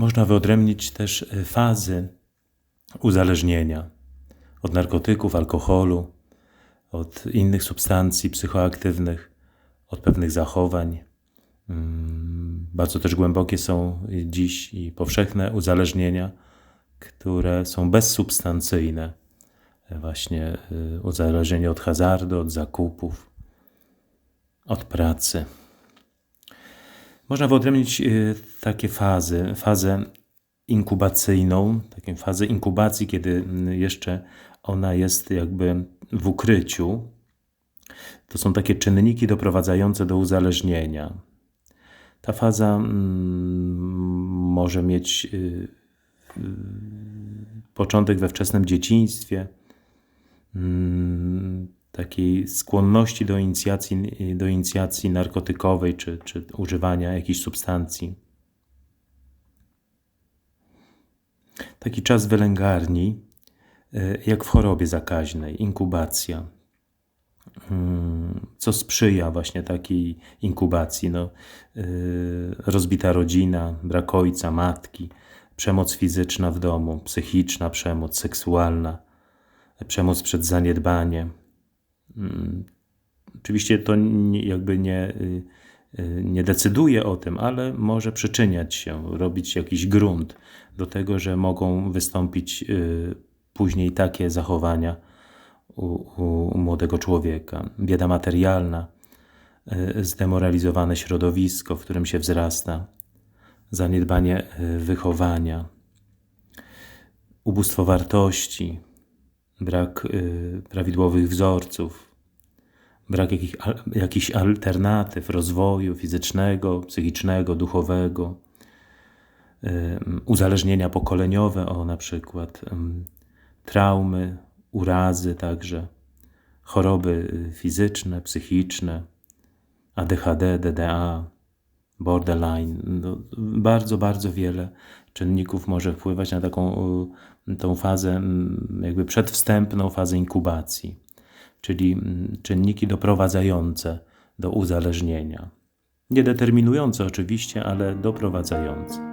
Można wyodrębnić też y, fazy uzależnienia od narkotyków, alkoholu, od innych substancji psychoaktywnych, od pewnych zachowań. Mm, Bardzo też głębokie są dziś i powszechne uzależnienia, które są bezsubstancyjne. Właśnie y, uzależnienie od hazardu, od zakupów, od pracy. Można wyodrębnić y, takie fazy, fazę inkubacyjną, taką fazę inkubacji, kiedy mm, jeszcze ona jest jakby w ukryciu. To są takie czynniki doprowadzające do uzależnienia. Ta faza mm, może mieć y, y, początek we wczesnym dzieciństwie, mm, takiej skłonności do inicjacji, do inicjacji narkotykowej czy, czy używania jakichś substancji. Taki czas wylęgarni, y, jak w chorobie zakaźnej, inkubacja, Mm, co sprzyja właśnie takiej inkubacji. No, y, rozbita rodzina, brak ojca, matki, przemoc fizyczna w domu, psychiczna przemoc, seksualna, przemoc przed zaniedbaniem. Mm, Oczywiście to jakby nie, y, y, nie decyduje o tym, ale może przyczyniać się, robić jakiś grunt do tego, że mogą wystąpić y, później takie zachowania u, u młodego człowieka. Bieda materialna, zdemoralizowane środowisko, w którym się wzrasta, zaniedbanie wychowania, ubóstwo wartości, brak y, prawidłowych wzorców, brak jakich, al, jakichś alternatyw rozwoju fizycznego, psychicznego, duchowego, ym, uzależnienia pokoleniowe, o na przykład ym, traumy, urazy także, choroby y, fizyczne, psychiczne, ADHD, DDA, borderline. No, bardzo, bardzo wiele czynników może wpływać na taką y, tą fazę, jakby przedwstępną fazę inkubacji, czyli czynniki doprowadzające do uzależnienia. Nie determinujące oczywiście, ale doprowadzające.